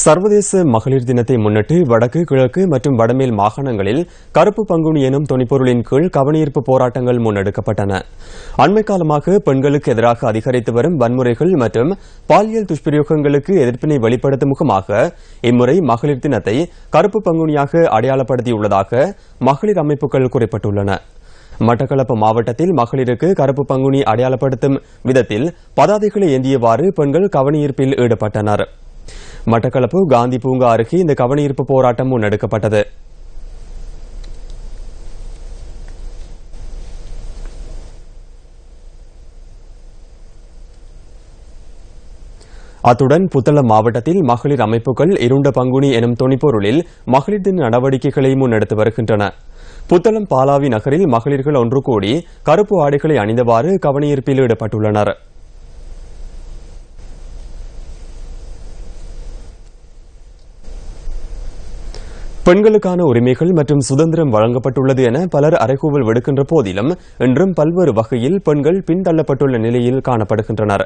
சர்வதேச மகளிர் தினத்தை முன்னிட்டு வடக்கு கிழக்கு மற்றும் வடமேல் மாகாணங்களில் கருப்பு பங்குனி எனும் துணிப்பொருளின் கீழ் கவனஈர்ப்பு போராட்டங்கள் முன்னெடுக்கப்பட்டன. அண்மை காலமாக பெண்களுக்கு எதிராக அதிகரித்து வரும் வன்முறைகள் மற்றும் பாலியல் துஷ்பிரயோகங்களுக்கு எதிர்ப்பினை வெளிப்படுத்தும் முகமாக இம்முறை மகளிர் தினத்தை கருப்பு பங்குனியாக அடையாளப்படுத்தியுள்ளதாக மகளிர் அமைப்புகள் குறிப்பிட்டுள்ளன. மட்டக்களப்பு மாவட்டத்தில் மகளிருக்கு கருப்பு பங்குனி அடையாளப்படுத்தும் விதத்தில் பதாதைகளை ஏந்தியவாறு பெண்கள் கவனஈர்ப்பில் ஈடுபட்டனர். மட்டக்களப்பு காந்தி பூங்கா அருகே இந்த கவனஈர்ப்பு போராட்டம் முன்னெடுக்கப்பட்டது. அத்துடன் புத்தளம் மாவட்டத்தில் மகளிர் அமைப்புகள் இருண்ட பங்குனி எனும் துணிப்பொருளில் மகளிர் தின நடவடிக்கைகளை முன்னெடுத்து வருகின்றன. புத்தளம் பாலாவி நகரில் மகளிர்கள் ஒன்று கூடி கருப்பு ஆடைகளை அணிந்தவாறு கவனயீர்ப்பில் ஈடுபட்டுள்ளனா் பெண்களுக்கான உரிமைகள் மற்றும் சுதந்திரம் வழங்கப்பட்டுள்ளது என பலர் அறைகூவல் விடுக்கின்ற போதிலும் இன்றும் பல்வேறு வகையில் பெண்கள் பின்தள்ளப்பட்டுள்ள நிலையில் காணப்படுகின்றனர்.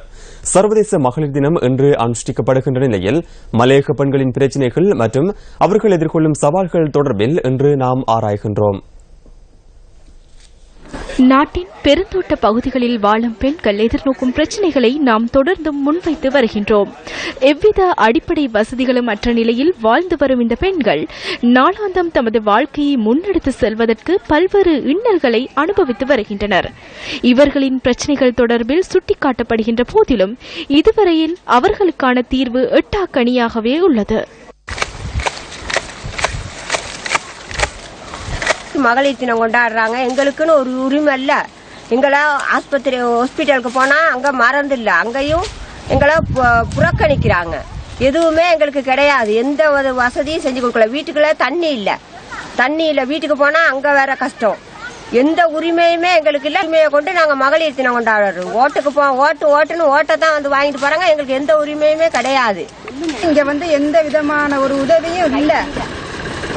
சர்வதேச மகளிர் தினம் இன்று அனுஷ்டிக்கப்படுகின்ற நிலையில் மலையக பெண்களின் பிரச்சினைகள் மற்றும் அவர்கள் எதிர்கொள்ளும் சவால்கள் தொடர்பில் இன்று நாம் ஆராய்கின்றோம். நாட்டின் பெருந்தோட்ட பகுதிகளில் வாழும் பெண்கள் எதிர்நோக்கும் பிரச்சினைகளை நாம் தொடர்ந்தும் முன்வைத்து வருகின்றோம். எவ்வித அடிப்படை வசதிகளும் அற்ற நிலையில் வாழ்ந்து வரும் இந்த பெண்கள் நாளாந்தம் தமது வாழ்க்கையை முன்னெடுத்து செல்வதற்கு பல்வேறு இன்னல்களை அனுபவித்து வருகின்றனர். இவர்களின் பிரச்சினைகள் தொடர்பில் சுட்டிக்காட்டப்படுகின்ற போதிலும் இதுவரையில் அவர்களுக்கான தீர்வு எட்டாக்கணியாகவே உள்ளது. மகளிர் தினம் கொண்டாடுறாங்க. எங்களுக்குன்னு ஒரு உரிமை இல்லை. எங்களை ஆஸ்பத்திரி ஹாஸ்பிட்டலுக்கு போனால் அங்கே மறந்து இல்லை. அங்கேயும் எங்களை புறக்கணிக்கிறாங்க. எதுவுமே எங்களுக்கு கிடையாது. எந்த ஒரு வசதியும் செஞ்சு கொடுக்கல. வீட்டுக்குள்ள தண்ணி இல்லை. தண்ணி இல்லை. வீட்டுக்கு போனால் அங்கே வேற கஷ்டம். எந்த உரிமையுமே எங்களுக்கு இல்லை. உரிமையை கொண்டு நாங்கள் மகளிர் தினம் கொண்டாடுறோம். ஓட்டுக்கு போ ஓட்டு ஓட்டுன்னு ஓட்டை தான் வந்து வாங்கிட்டு போகிறாங்க எங்களுக்கு எந்த உரிமையுமே கிடையாது. இங்கே வந்து எந்த விதமான ஒரு உதவியும் இல்லை.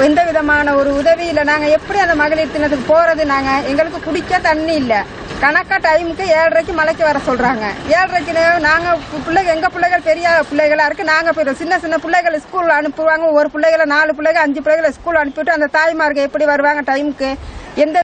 எந்த விதமான ஒரு உதவி இல்ல. நாங்க எப்படி அந்த மகளிர் தினத்துக்கு போறது நாங்க? எங்களுக்கு குடிக்க தண்ணி இல்ல. கணக்கா டைமுக்கு ஏழரைக்கு மலைக்கு வர சொல்றாங்க. ஏழரைக்கு நாங்கள் நாங்க பிள்ளைங்க எங்க பிள்ளைகள் பெரிய பிள்ளைகளா இருக்கு நாங்க போய் சின்ன சின்ன பிள்ளைகள் ஸ்கூல் அனுப்புவாங்க. ஒரு பிள்ளைகளை நாலு பிள்ளைகள் அஞ்சு பிள்ளைகளை ஸ்கூல் அனுப்பிவிட்டு அந்த தாய்மார்கள் எப்படி வருவாங்க டைமுக்கு? எந்த